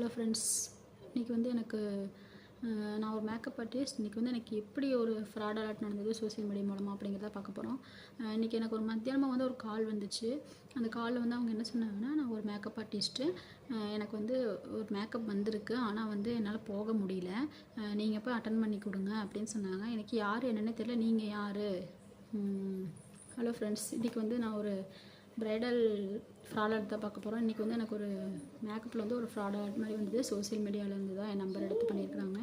Hello friends இன்றைக்கி வந்து எனக்கு நான் ஒரு மேக்கப் ஆர்டிஸ்ட் இன்றைக்கி வந்து எனக்கு எப்படி ஒரு ஃப்ராட் அலர்ட் நடந்தது சோஷியல் மீடியா மூலமாக அப்படிங்கிறத பார்க்க போகிறோம் இன்றைக்கி எனக்கு ஒரு மத்தியானமாக வந்து ஒரு கால் வந்துச்சு. அந்த காலில் வந்து அவங்க என்ன சொன்னாங்கன்னா நான் ஒரு மேக்கப் ஆர்டிஸ்ட்டு எனக்கு வந்து ஒரு மேக்கப் வந்திருக்கு. ஆனால் வந்து என்னால் போக முடியல. நீங்கள் போய் அட்டன் பண்ணி கொடுங்க அப்படின்னு சொன்னாங்க. எனக்கு யார் என்னென்னு தெரியல. நீங்கள் யார்? ஹலோ ஃப்ரெண்ட்ஸ் இன்றைக்கி வந்து நான் ஒரு ப்ரைடல் ஃப்ராட் தான் பார்க்க போகிறோம் இன்றைக்கி வந்து எனக்கு ஒரு மேக்கப்பில் வந்து ஒரு ஃப்ராட் ஆர்ட் மாதிரி வந்தது. சோஷியல் மீடியாவிலேருந்து தான் என் நம்பர் எடுத்து பண்ணியிருக்கிறாங்க.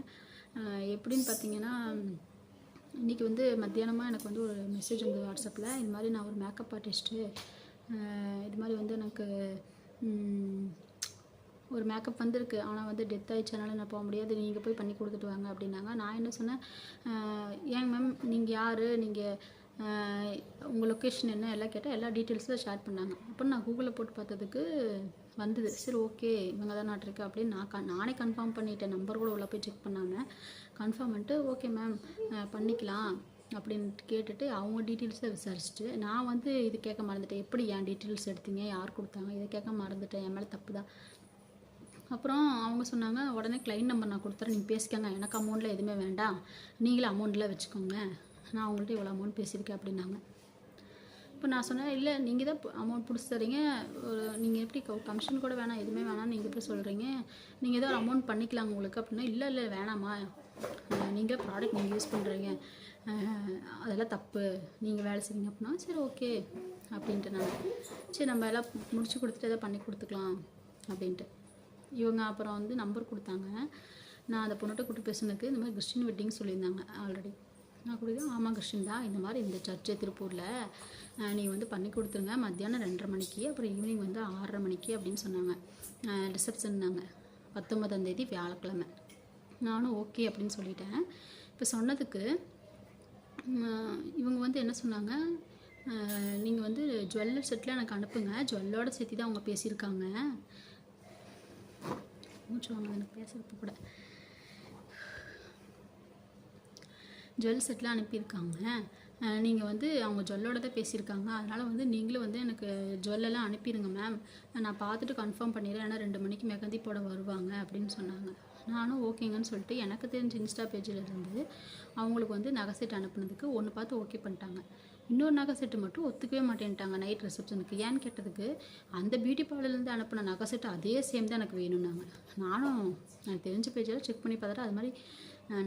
எப்படின்னு பார்த்தீங்கன்னா இன்றைக்கி வந்து மத்தியானமாக எனக்கு வந்து ஒரு மெசேஜ் வந்து வாட்ஸ்அப்பில் இது மாதிரி நான் ஒரு மேக்கப் ஆர்டிஸ்ட்டு இது மாதிரி வந்து எனக்கு ஒரு மேக்கப் வந்திருக்கு. ஆனால் வந்து டெத் ஆகிடுச்சனால நான் போக முடியாது. நீங்கள் போய் பண்ணி கொடுத்துட்டு வாங்க அப்படின்னாங்க. நான் என்ன சொன்னேன் ஏன் ஏங்க மேம் நீங்கள் யார்? நீங்கள் உங்கள் லொக்கேஷன் என்ன எல்லாம் கேட்டால் எல்லா டீட்டெயில்ஸும் ஷேர் பண்ணாங்க. அப்புறம் நான் கூகுளில் போட்டு பார்த்ததுக்கு வந்தது. சரி ஓகே இவங்க தான் நாட்டிருக்கு அப்படின்னு நான் க நானே கன்ஃபார்ம் பண்ணிட்டேன். நம்பர் கூட உள்ள போய் செக் பண்ணாங்க கன்ஃபார்ம் பண்ணிட்டு ஓகே மேம் பண்ணிக்கலாம் அப்படின்ட்டு கேட்டுட்டு அவங்க டீட்டெயில்ஸை விசாரிச்சுட்டு நான் வந்து இது கேட்க மறந்துட்டேன். எப்படி என் டீட்டெயில்ஸ் எடுத்தீங்க யார் கொடுத்தாங்க இதை கேட்க மறந்துட்டேன் என் மேலே தப்பு தான். அப்புறம் அவங்க சொன்னாங்க உடனே கிளைண்ட் நம்பர் நான் கொடுத்துறேன் நீங்கள் பேசிக்கோங்க. எனக்கு அமௌண்ட்டில் எதுவுமே வேண்டாம். நீங்களே அமௌண்ட்டில் வச்சுக்கோங்க. நான் உங்கள்கிட்ட இவ்வளோ அமௌண்ட் பேசியிருக்கேன் அப்படின்னாங்க. இப்போ நான் சொன்னேன் இல்லை நீங்கள் தான் அமௌண்ட் பிடிச்சி தரீங்க. ஒரு நீங்கள் எப்படி கமிஷன் கூட வேணாம் எதுவுமே வேணாம் நீங்கள் எப்படி சொல்கிறீங்க நீங்கள் ஏதோ ஒரு அமௌண்ட் பண்ணிக்கலாம் உங்களுக்கு. அப்படின்னா இல்லை இல்லை வேணாமா நீங்கள் ப்ராடக்ட் நீங்கள் யூஸ் பண்ணுறீங்க அதெல்லாம் தப்பு. நீங்கள் வேலை செய்றீங்க அப்படின்னா சரி ஓகே அப்படின்ட்டு நான் சரி நம்ம எல்லாம் முடிச்சு கொடுத்துட்டு எதாவது பண்ணி கொடுத்துக்கலாம். அப்படின்ட்டு. இவங்க அப்புறம் வந்து நம்பர் கொடுத்தாங்க. நான் அந்த பொண்ணுகிட்ட கூப்பிட்டு பேசுனதுக்கு இந்த மாதிரி கிறிஸ்டின் வெட்டிங் சொல்லியிருந்தாங்க ஆல்ரெடி நான் கொடுத்தேன் ஆமாம் கிருஷ்ணன் தான் இந்த மாதிரி இந்த சர்ச்சு திருப்பூரில் நீங்கள் வந்து பண்ணி கொடுத்துருங்க. மத்தியானம் ரெண்டரை மணிக்கு அப்புறம் ஈவினிங் வந்து ஆறரை மணிக்கு அப்படின்னு சொன்னாங்க. ரிசப்ஷன்னாங்க பத்தொன்பதாம் தேதி வியாழக்கிழமை. நானும் ஓகே அப்படின்னு சொல்லிட்டேன். இப்போ சொன்னதுக்கு இவங்க வந்து என்ன சொன்னாங்க? நீங்கள் வந்து ஜுவல்லர் செட்டில் எனக்கு அனுப்புங்க. ஜுவல்லோட சேர்த்து தான் அவங்க பேசியிருக்காங்க. மூச்சு வாங்க எனக்கு பேசுகிறப்ப கூட. ஜுவல் செட்லாம் அனுப்பியிருக்காங்க. நீங்கள் வந்து அவங்க ஜுவல்லோட தான் பேசியிருக்காங்க. அதனால் வந்து நீங்களும் வந்து எனக்கு ஜுவல்லெல்லாம் அனுப்பிடுங்க மேம் நான் பார்த்துட்டு கன்ஃபார்ம் பண்ணிடுறேன். ஏன்னா ரெண்டு மணிக்கு மெகந்தி போட வருவாங்க அப்படின்னு சொன்னாங்க. நானும் ஓகேங்கன்னு சொல்லிட்டு எனக்கு தெரிஞ்ச இன்ஸ்டா பேஜில் இருந்து அவங்களுக்கு வந்து நகை செட் அனுப்புனதுக்கு ஒன்று பார்த்து ஓகே பண்ணிட்டாங்க. இன்னொரு நகை செட்டு மட்டும் ஒத்துக்கவே மாட்டேன்ட்டாங்க நைட் ரிசப்ஷனுக்கு ஏன்னு கேட்டதுக்கு அந்த பியூட்டி பார்லர்லேருந்து அனுப்பின நகை செட்டு அதே சேம் தான் எனக்கு வேணும்னாங்க. நானும் எனக்கு தெரிஞ்ச பேஜில் செக் பண்ணி பார்த்துட்டு அது மாதிரி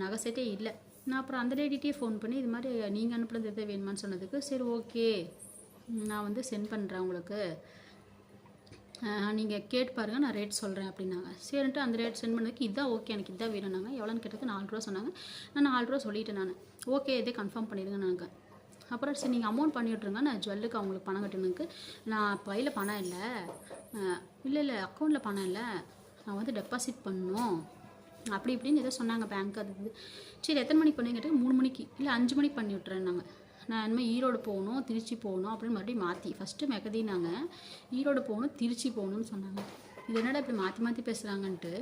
நகை செட்டே இல்லை. நான் அப்புறம் அந்த லேடிகிட்டே ஃபோன் பண்ணி இது மாதிரி நீங்கள் அனுப்புனது எதாவது வேணுமான்னு சொன்னதுக்கு சரி ஓகே நான் வந்து சென்ட் பண்ணுறேன் உங்களுக்கு. நீங்கள் கேட்டு பாருங்கள் நான் ரேட் சொல்கிறேன் அப்படின்னாங்க. சரின்ட்டு அந்த ரேட் சென்ட் பண்ணதுக்கு இதான் ஓகே எனக்கு இதான் வேணும்னாங்க எவ்வளோன்னு கேட்டதுக்கு நாலு ரூபா சொன்னாங்க. நான் நாலு ரூபா சொல்லிட்டேன் நான். ஓகே இதே கன்ஃபார்ம் பண்ணிடுங்க நாங்கள் அப்புறம் சரி நீங்கள் அமௌண்ட் பண்ணி விட்ருங்க நான் ஜுவல்லுக்கு அவங்களுக்கு பணம் கட்டணுக்கு நான் பையில் பணம் இல்லை. இல்லை இல்லை அக்கௌண்ட்டில் பணம் இல்லை. நான் வந்து டெபாசிட் பண்ணணும். அப்படி இப்படின்னு ஏதோ சொன்னாங்க பேங்க் அது இது சரி எத்தனை மணிக்கு பண்ணீங்க கேட்டால் மூணு மணிக்கு. இல்லை அஞ்சு மணிக்கு பண்ணி விட்றேன்னாங்க நான் இனிமேல் ஈரோடு போகணும் திருச்சி போகணும் அப்படின்னு மறுபடியும் மாற்றி ஃபஸ்ட்டு மெகதினாங்க. ஈரோடு போகணும் திருச்சி போகணும்னு சொன்னாங்க. இது என்னடா இப்படி மாற்றி மாற்றி பேசுகிறாங்கன்ட்டு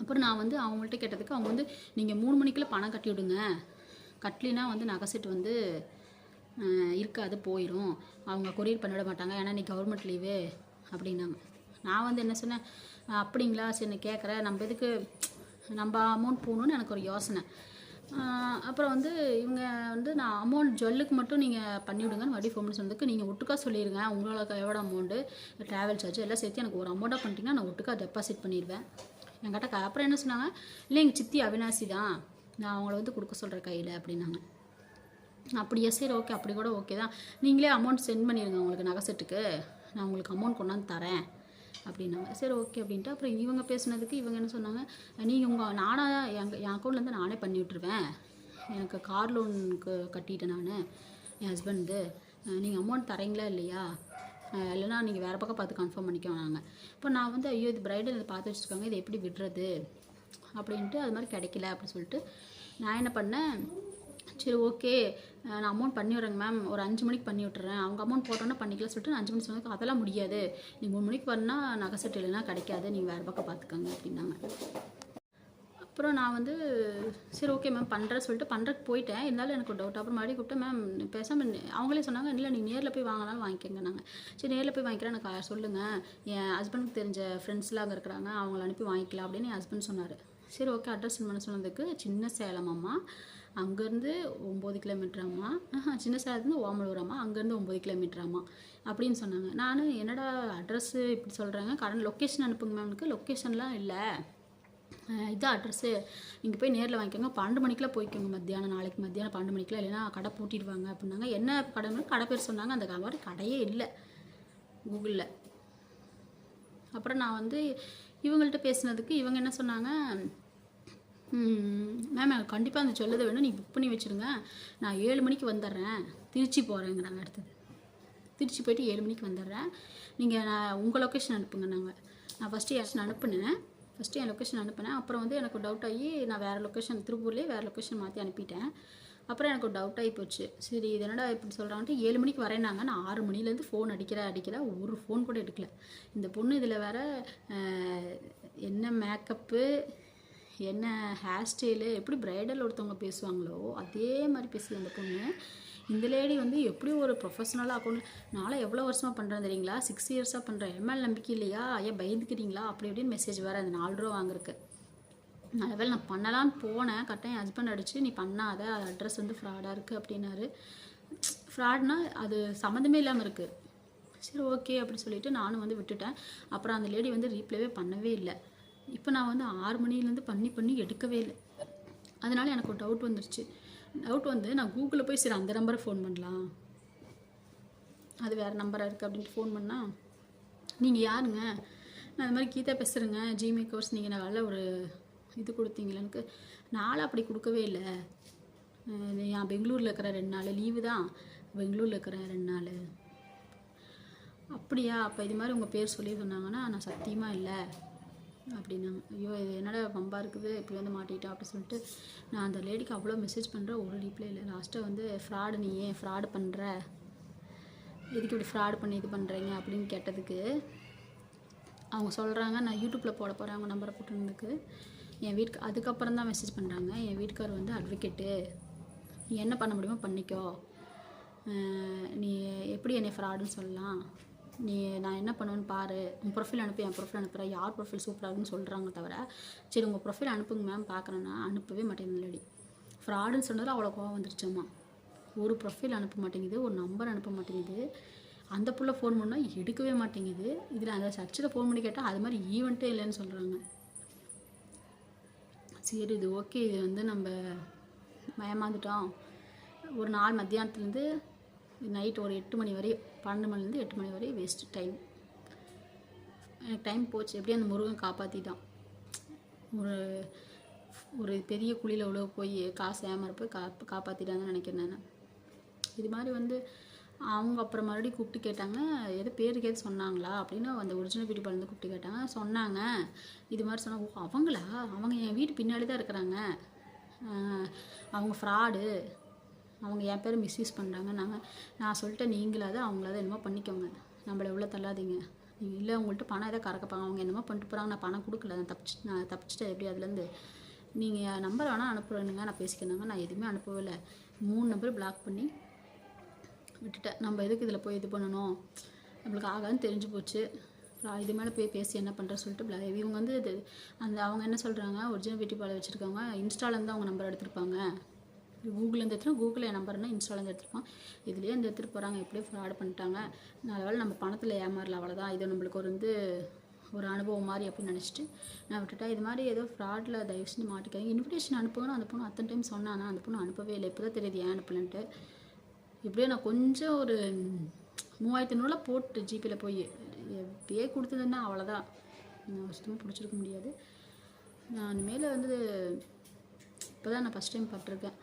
அப்புறம் நான் வந்து அவங்கள்ட்ட கேட்டதுக்கு அவங்க வந்து நீங்கள் மூணு மணிக்குள்ளே பணம் கட்டி விடுங்க. கட்லினா வந்து நகை வந்து இருக்காது போயிடும் அவங்க கொரியர் பண்ணிவிட மாட்டாங்க. ஏன்னா நீ கவர்மெண்ட் லீவு அப்படின்னாங்க. நான் வந்து என்ன சொன்னேன் அப்படிங்களா சரி கேட்குறேன் நம்ம எதுக்கு நம்ம அமௌண்ட் போகணுன்னு எனக்கு ஒரு யோசனை. அப்புறம் வந்து இவங்க வந்து நான் அமௌண்ட் ஜுவல்லுக்கு மட்டும் நீங்கள் பண்ணிவிடுங்கன்னு வட்டி ஃபோன் சொன்னதுக்கு நீங்கள் ஒட்டுக்கா சொல்லிடுங்க உங்களுக்கு எவ்வளோ அமௌண்ட்டு ட்ராவல் சார்ஜ் எல்லாம் சேர்த்து எனக்கு ஒரு அமௌண்ட்டாக பண்ணிட்டீங்கன்னா நான் ஒட்டுக்கா டெபாசிட் பண்ணிடுவேன். என்கிட்ட க- அப்புறம் என்ன சொன்னாங்க? இல்லை எங்கள் சித்தி அவினாசி தான். நான் அவங்கள வந்து கொடுக்க சொல்கிறேன் கையில் அப்படின்னாங்க. அப்படியா சரி ஓகே அப்படி கூட ஓகே தான். நீங்களே அமௌண்ட் சென்ட் பண்ணிடுங்க உங்களுக்கு நகை செட்டுக்கு நான் உங்களுக்கு அமௌண்ட் கொண்டாந்து தரேன். அப்படின்னாங்க. சரி ஓகே அப்படின்ட்டு அப்புறம் இவங்க பேசுனதுக்கு இவங்க என்ன சொன்னாங்க நீங்கள் உங்கள் நானாக எங்கள் என் அக்கௌண்ட்லேருந்து நானே பண்ணி விட்ருவேன் எனக்கு கார் லோனுக்கு கட்டிட்டேன் நான் என் ஹஸ்பண்டு நீங்கள் அமௌண்ட் தரீங்களா இல்லையா? இல்லைன்னா நீங்கள் வேறு பக்கம் பார்த்து கன்ஃபார்ம் பண்ணிக்கோங்க இப்போ நான் வந்து ஐயோ இது பிரைடல் இதை பார்த்து வச்சுருக்காங்க. இதை எப்படி விடுறது? அப்படின்ட்டு அது மாதிரி கிடைக்கல அப்படின்னு சொல்லிட்டு நான் என்ன பண்ணேன் சரி ஓகே நான் அமௌண்ட் பண்ணி விட்றேங்க மேம் ஒரு அஞ்சு மணிக்கு பண்ணி விட்டுறேன். அவங்க அமௌண்ட் போட்டோன்னே பண்ணிக்கலாம் சொல்லிட்டு அஞ்சு மணிக்கு சொன்னதுக்கு அதெல்லாம் முடியாது. நீங்கள் மூணு மணிக்கு பண்ணால் நகை செட்டு இல்லைன்னா கிடைக்காது. நீங்கள் வேறு பக்கம் பார்த்துக்கோங்க அப்படின்னாங்க. அப்புறம் நான் வந்து சரி ஓகே மேம் பண்ணுறேன் சொல்லிட்டு பண்ணுறதுக்கு போயிட்டேன். இருந்தாலும் எனக்கு டவுட் அப்புறம் மறுபடியும் கூப்பிட்டு மேம் பேசாமல் அவங்களே சொன்னாங்க இல்லை நீ நேரில் போய் வாங்கினாலும் வாங்கிக்கங்க நாங்கள் சரி நேரில் போய் வாங்கிக்கிறேன். எனக்கு சொல்லுங்கள் என் ஹஸ்பண்டுக்கு தெரிஞ்ச ஃப்ரெண்ட்ஸ்லாம் அங்கே இருக்கிறாங்க. அவங்கள அனுப்பி வாங்கிக்கலாம் அப்படின்னு என் ஹஸ்பண்ட் சொன்னார். சரி ஓகே அட்ரஸ் பண்ண சொன்னதுக்கு சின்ன சேலம் அம்மா. அங்கேருந்து ஒம்பது கிலோமீட்டராமா சின்ன சேலத்துலேருந்து ஓமலூராமா அங்கேருந்து ஒம்பது கிலோமீட்டராம்மா. அப்படின்னு சொன்னாங்க. நான் என்னடா அட்ரஸ்ஸு இப்படி சொல்கிறாங்க. கடன் லொக்கேஷன் அனுப்புங்க மேம்னுக்கு லொக்கேஷன்லாம் இல்லை. இது அட்ரஸ்ஸு. நீங்கள் போய் நேரில் வாங்கிக்கோங்க. பன்னெண்டு மணிக்கெலாம் போய்க்கோங்க மத்தியானம் நாளைக்கு மத்தியானம் பன்னெண்டு மணிக்கெலாம் இல்லைன்னா கடை பூட்டிடுவாங்க அப்படின்னாங்க. என்ன கடைன்னு கடை பேர் சொன்னாங்க. அந்த மாதிரி கடையே இல்லை. கூகுளில். அப்புறம் நான் வந்து இவங்கள்ட்ட பேசினதுக்கு இவங்க என்ன சொன்னாங்க? மேம் எனக்கு கண்டிப்பாக அந்த சொல்லதை வேணும். நீங்கள் புக் பண்ணி வச்சுருங்க. நான் ஏழு மணிக்கு வந்துடுறேன். திருச்சி போகிறேங்கிறாங்க அடுத்தது. திருச்சி போயிட்டு ஏழு மணிக்கு வந்துடுறேன். நீங்கள் நான் உங்கள் லொக்கேஷன் அனுப்புங்க நாங்கள் நான் ஃபஸ்ட்டு யாராச்சும் அனுப்புனேன். ஃபஸ்ட்டு என் லொக்கேஷன் அனுப்புனேன். அப்புறம் வந்து எனக்கு டவுட் ஆகி நான் வேறு லொக்கேஷன் திருப்பூர்லேயே வேறு லொக்கேஷன் மாற்றி அனுப்பிட்டேன். அப்புறம் எனக்கு ஒரு டவுட் ஆகி போச்சு. சரி இது என்னடா இப்படி சொல்கிறாங்கட்டு ஏழு மணிக்கு வரேனாங்க நான் ஆறு மணிலேருந்து ஃபோன் அடிக்கிறேன் அடிக்கிறேன் ஒரு ஃபோன் கூட எடுக்கல. இந்த பொண்ணு இதில் வேற என்ன மேக்கப்பு என்ன ஹேர் ஸ்டைலு எப்படி பிரைடல் ஒருத்தவங்க பேசுவாங்களோ அதே மாதிரி பேசுது அந்த பொண்ணு. இந்த லேடி வந்து எப்படி ஒரு ப்ரொஃபஷனலாக அக்கௌண்ட் நானும் எவ்வளோ வருஷமாக பண்ணுறேன் தெரியுங்களா? சிக்ஸ் இயர்ஸாக பண்ணுறேன் எம்எல் நம்பிக்கை இல்லையா? ஐயா பயந்துக்கிறீங்களா? அப்படி இப்படின்னு மெசேஜ் வேறு அந்த நாலு ரூபா வாங்குறக்கு நல்லவேளை நான் பண்ணலான்னு போனேன். கரெக்டாக என் ஹஸ்பண்ட் அடிச்சு நீ பண்ணாத அட்ரஸ் வந்து ஃப்ராடாக இருக்குது அப்படின்னாரு. ஃப்ராட்னா அது சம்மந்தமே இல்லாமல் இருக்குது சரி ஓகே அப்படி சொல்லிட்டு நானும் வந்து விட்டுட்டேன். அப்புறம் அந்த லேடி வந்து ரீப்ளேவே பண்ணவே இல்லை. இப்போ நான் வந்து ஆறு மணிலேருந்து பண்ணி பண்ணி எடுக்கவே இல்லை. அதனால் எனக்கு ஒரு டவுட் வந்துருச்சு. டவுட் வந்து நான் கூகுளில் போய் சரி அந்த நம்பரை ஃபோன் பண்ணலாம். அது வேறு நம்பராக இருக்குது அப்படின்ட்டு ஃபோன் பண்ணால் நீங்கள் யாருங்க? நான் இந்த மாதிரி கீதா பேசுகிறேங்க ஜிமே கோர்ஸ் நீங்கள் நல்ல ஒரு இது கொடுத்தீங்களா நாளாக அப்படி கொடுக்கவே இல்லை. நான் பெங்களூரில் இருக்கிற ரெண்டு நாள் லீவு தான். பெங்களூரில் இருக்கிறேன் ரெண்டு நாள். அப்படியா? அப்போ இது மாதிரி உங்கள் பேர் சொல்லி சொன்னாங்கன்னா நான் சத்தியமாக இல்லை. அப்படின்னாங்க ஐயோ இது என்னடா பம்பாக இருக்குது இப்படி வந்து மாட்டிட்டேன் அப்படின்னு சொல்லிட்டு நான் அந்த லேடிக்கு அவ்வளோ மெசேஜ் பண்ணுறேன் ஒரு ரிப்ளை இல்லை லாஸ்ட்டாக வந்து ஃப்ராடு நீ ஏன் ஃப்ராடு பண்ணுற எதுக்கு இப்படி ஃப்ராடு பண்ணி இது பண்ணுறீங்க அப்படின்னு கேட்டதுக்கு அவங்க சொல்கிறாங்க நான் யூடியூப்பில் போட போகிறேன் அவங்க நம்பரை போட்டுருந்துக்கு என் வீட்டுக்கு அதுக்கப்புறம் தான் மெசேஜ் பண்ணுறாங்க என் வீட்டுக்கார் வந்து அட்வொகேட்டு நீ என்ன பண்ண முடியுமோ பண்ணிக்கோ. நீ எப்படி என்னை ஃப்ராடுன்னு சொல்லலாம். நீ நான் என்ன பண்ணுவேன்னு பாரு. உன் ப்ரொஃபைல் அனுப்பி என் ப்ரொஃபைல் அனுப்புகிறேன் யார் ப்ரொஃபைல் சூப்பராக இருக்குன்னு சொல்கிறாங்க தவிர சரி உங்கள் ப்ரொஃபைல் அனுப்புங்க மேம் பார்க்குறேன்னா அனுப்பவே மாட்டேங்குது லேடி ஃப்ராடுன்னு சொன்னதில் அவ்வளோ கோவம் வந்துருச்சம்மா ஒரு ப்ரொஃபைல் அனுப்ப மாட்டேங்குது ஒரு நம்பர் அனுப்ப மாட்டேங்குது. அந்த புள்ள ஃபோன் பண்ணால் எடுக்கவே மாட்டேங்குது. இதில் அந்த சர்ச்சில் ஃபோன் பண்ணி கேட்டால் அது மாதிரி ஈவெண்ட்டே இல்லைன்னு சொல்கிறாங்க சரி இது ஓகே இது வந்து நம்ம மயமாந்துட்டோம். ஒரு நாள் மத்தியானத்துலேருந்து நைட் ஒரு எட்டு மணி வரை பன்னெண்டு மணிலேருந்து எட்டு மணி வரையும் வேஸ்ட்டு டைம் எனக்கு டைம் போச்சு. எப்படியும் அந்த முருகன் காப்பாற்றிட்டான் ஒரு ஒரு பெரிய குழியில் உள்ள போய் காசு ஏமாற போய் கா காப்பாற்றிட்டாங்கன்னு நினைக்கிறேன் நான். இது மாதிரி வந்து அவங்க அப்புறம் மறுபடியும் கூப்பிட்டு கேட்டாங்க ஏதோ பேருக்கு எது சொன்னாங்களா? அப்படின்னு அந்த ஒரிஜினல் வீட்டு வந்து கூப்பிட்டு கேட்டாங்க. சொன்னாங்க. இது மாதிரி சொன்னாங்க ஓ அவங்களா? அவங்க என் வீட்டு பின்னாடி தான் இருக்கிறாங்க அவங்க ஃப்ராடு அவங்க என் பேர் மிஸ்யூஸ் பண்ணுறாங்க நாங்கள் நான் சொல்லிட்டேன் நீங்களாவது அவங்களாவது என்னமோ பண்ணிக்கோங்க. நம்மளை எவ்வளோ தள்ளாதீங்க. நீங்கள் இல்லை உங்கள்கிட்ட பணம் எதாவது கறக்கப்பாங்க. அவங்க என்னமோ பண்ணிட்டு போகிறாங்க நான் பணம் கொடுக்கல. நான் தப்பிச்சு நான் தப்பிச்சிட்டேன் எப்படி அதுலேருந்து? நீங்கள் நம்பர் வேணால் அனுப்புறேனுங்க. நான் பேசிக்கிறேங்க நான் எதுவுமே அனுப்பவே இல்லை. மூணு நம்பர் பிளாக் பண்ணி விட்டுட்டேன். நம்ம எதுக்கு இதில் போய் இது பண்ணணும்? நம்மளுக்கு ஆகாதுன்னு தெரிஞ்சு போச்சு. அப்புறம் இது மேலே போய் பேசி என்ன பண்ணுற சொல்லிட்டு bla- இவங்க வந்து இது அந்த அவங்க என்ன சொல்கிறாங்க ஒரிஜினல் பியூட்டி பார்லர் வச்சுருக்கவங்க இன்ஸ்டாலேருந்து அவங்க நம்பர் எடுத்திருப்பாங்க. கூகுள்லேருந்து எடுத்துனா கூகுளில் என் நம்பர்னா இன்ஸ்டாலேருந்து எடுத்திருப்பான் இதுலேயே இந்த எடுத்துகிட்டு போகிறாங்க எப்படியோ ஃப்ராட் பண்ணிட்டாங்க. நல்ல நம்ம பணத்தில் ஏமாறல அவ்வளோதான் இது நம்மளுக்கு ஒரு வந்து ஒரு அனுபவம் மாதிரி அப்படின்னு நினச்சிட்டு நான் விட்டுட்டேன். இது மாதிரி ஏதோ ஃப்ராடில் தயவு செஞ்சு மாட்டிக்காது இன்விடேஷன் அனுப்புங்கன்னு அந்த பொண்ணு அத்தனை டைம் சொன்னானா அந்த பொண்ணு அனுப்பவே இல்லை. இப்போ தான் தெரியுது ஏன் அனுப்பலன்ட்டு. இப்படியே நான் கொஞ்சம் ஒரு மூவாயிரத்தி நூறுல போட்டு ஜிபேயில் போய் எப்படியே கொடுத்ததுன்னா அவ்வளோதான் நான் சுத்தமாக பிடிச்சிருக்க முடியாது. நான் மேலே வந்து இப்போ தான் நான் ஃபஸ்ட் டைம் பட்டிருக்கேன்.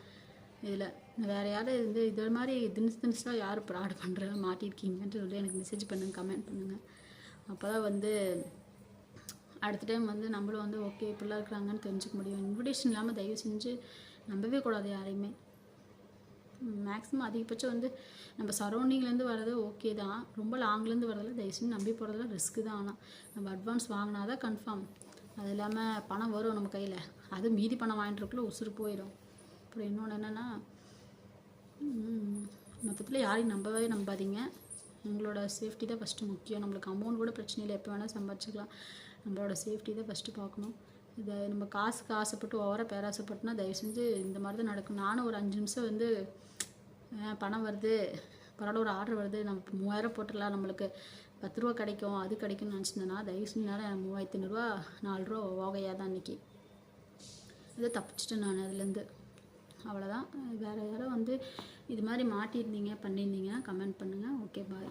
இதில் வேறு யாரும் இது இது மாதிரி தினசு தினசாக யார் ப்ராட் பண்ணுற மாட்டியிருக்கீங்கன்ட்டு சொல்லி எனக்கு மெசேஜ் பண்ணுங்க கமெண்ட் பண்ணுங்கள் அப்போ தான் வந்து அடுத்த டைம் வந்து நம்மளும் வந்து ஓகே இப்படிலாம் இருக்கிறாங்கன்னு தெரிஞ்சுக்க முடியும். இன்விடேஷன் இல்லாமல் தயவு செஞ்சு நம்பவே கூடாது யாரையுமே. மேக்ஸிமம் அதிகபட்சம் வந்து நம்ம சரௌண்டிங்லேருந்து வர்றது ஓகே தான். ரொம்ப லாங்லேருந்து வரதில் தயவு செஞ்சு நம்பி போகிறதுல ரிஸ்க்கு தான். ஆனால் நம்ம அட்வான்ஸ் வாங்கினா தான் கன்ஃபார்ம் அது இல்லாமல் பணம் வரும் நம்ம கையில். அது மீதி பணம் வாங்கிட்டுருக்குள்ள உசுறு போயிடும் அப்புறம் இன்னொன்று என்னென்னா மொத்தத்தில் யாரையும் நம்பவே நம்பாதீங்க. உங்களோட சேஃப்டி தான் ஃபஸ்ட்டு முக்கியம். நம்மளுக்கு அமௌண்ட் கூட பிரச்சனை இல்லை எப்போ வேணால் சம்பாதிச்சிக்கலாம். நம்மளோட சேஃப்டி தான் ஃபஸ்ட்டு பார்க்கணும். இதை நம்ம காசுக்கு ஆசைப்பட்டு ஓவராக பேராசைப்பட்டுனா தயவு செஞ்சு இந்த மாதிரி தான் நடக்கும். நானும் ஒரு அஞ்சு நிமிஷம் வந்து பணம் வருது. பரவாயில்ல ஒரு ஆர்டர் வருது. நம்ம மூவாயிரம் போட்டுடலாம். நம்மளுக்கு பத்து ரூபா கிடைக்கும். அது கிடைக்கும்னு நினச்சிருந்தேன்னா தயவு செஞ்சுனால மூவாயிரத்தி ஐநூறுரூவா நாலு ரூபா ஓகையாக தான் அன்றைக்கி இதை தப்பிச்சிட்டேன் நான் அதுலேருந்து. அவ்வளோதான் வேறு யாரோ வந்து இது மாதிரி மாட்டியிருந்தீங்க பண்ணியிருந்தீங்கன்னா கமெண்ட் பண்ணுங்கள் ஓகே பாய்